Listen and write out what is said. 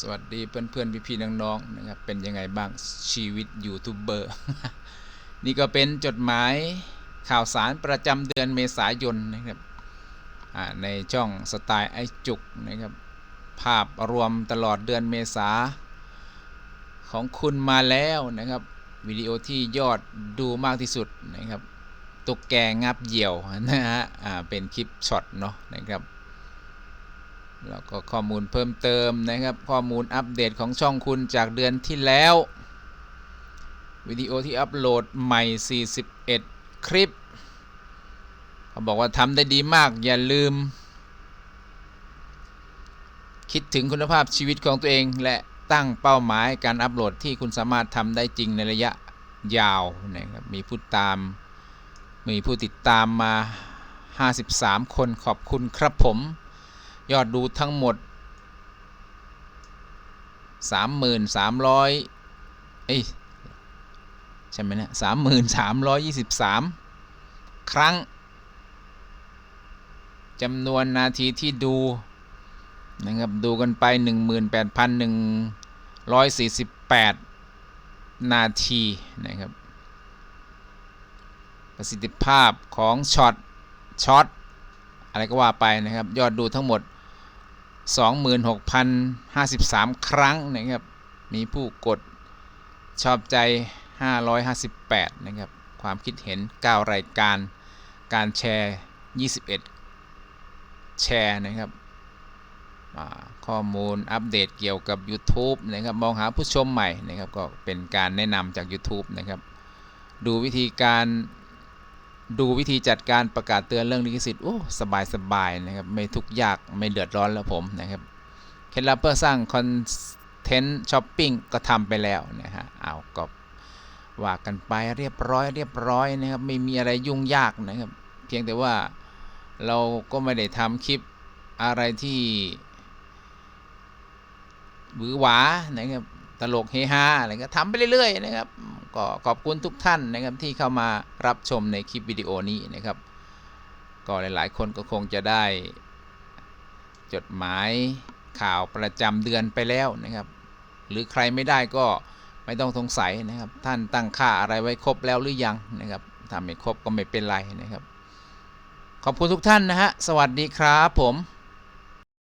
สวัสดีเพื่อนๆพี่ๆน้องๆนะครับเป็นยังไงบ้างชีวิตยูทูบเบอร์นี่ก็เป็นจดหมายข่าวสารประจำเดือนเมษายนนะครับในช่องสไตล์ไอจุกนะครับภาพรวมตลอดเดือนเมษาของคุณมาแล้วนะครับวิดีโอที่ยอดดูมากที่สุดนะครับตุกแกงับเหี่ยวนะฮะอ่าเป็นคลิปช็อตเนาะนะครับ แล้วก็ข้อมูลเพิ่มเติมนะครับ ข้อมูลอัปเดตของช่องคุณจากเดือนที่แล้ววิดีโอที่อัปโหลดใหม่ 41 คลิปเขาบอกว่าทำได้ดีมากอย่าลืม คิดถึงคุณภาพชีวิตของตัวเอง และตั้งเป้าหมายการอัปโหลดที่คุณสามารถทำได้จริงในระยะยาวนะครับมีผู้ตาม มีผู้ติดตามมา 53 คนขอบคุณครับผม ยอดดูทั้งหมด 3,300เอ้ยใช่ไหมเนะ3,323 ครั้งจำนวนนาทีที่ดูนะครับดูกันไป 18,148 นาทีนะครับ ประสิทธิภาพของช็อตช็อต อะไรก็ว่าไปนะครับ ยอดดูทั้งหมด 26,053 ครั้งนะครับ มีผู้กดชอบใจ 558 นะครับ ความคิดเห็น 9 รายการ การแชร์ 21 แชร์นะครับข้อมูลอัปเดตเกี่ยวกับ YouTube นะครับ มองหาผู้ชมใหม่นะครับ ก็เป็นการแนะนำจาก YouTube นะครับ ดูวิธีการ ดูวิธีจัดการประกาศเตือนเรื่องลิขสิทธิ์โอ้สบายสบายนะครับ ไม่ทุกยากไม่เดือดร้อนแล้วผมนะครับเคล็ดลับเพื่อสร้างคอนเทนต์ช้อปปิ้งก็ทำไปแล้วนะฮะเอาก็ว่ากันไปเรียบร้อยเรียบร้อยนะครับ ไม่มีอะไรยุ่งยากนะครับ เพียงแต่ว่าเราก็ไม่ได้ทำคลิปอะไรที่หวือหวานะครับตลกเฮฮาอะไรก็ทำไปเรื่อยๆนะครับ ก็ขอบคุณทุกท่านนะครับที่เข้ามารับชมในคลิปวิดีโอนี้นะครับ ก็หลาย ๆ คนก็คงจะได้ จดหมายข่าวประจำเดือนไปแล้วนะครับ หรือใครไม่ได้ก็ไม่ต้องสงสัยนะครับ ท่านตั้งค่าอะไรไว้ครบแล้วหรือยังนะครับถ้าไม่ครบก็ไม่เป็นไรนะครับ ขอบคุณทุกท่านนะฮะสวัสดีครับผม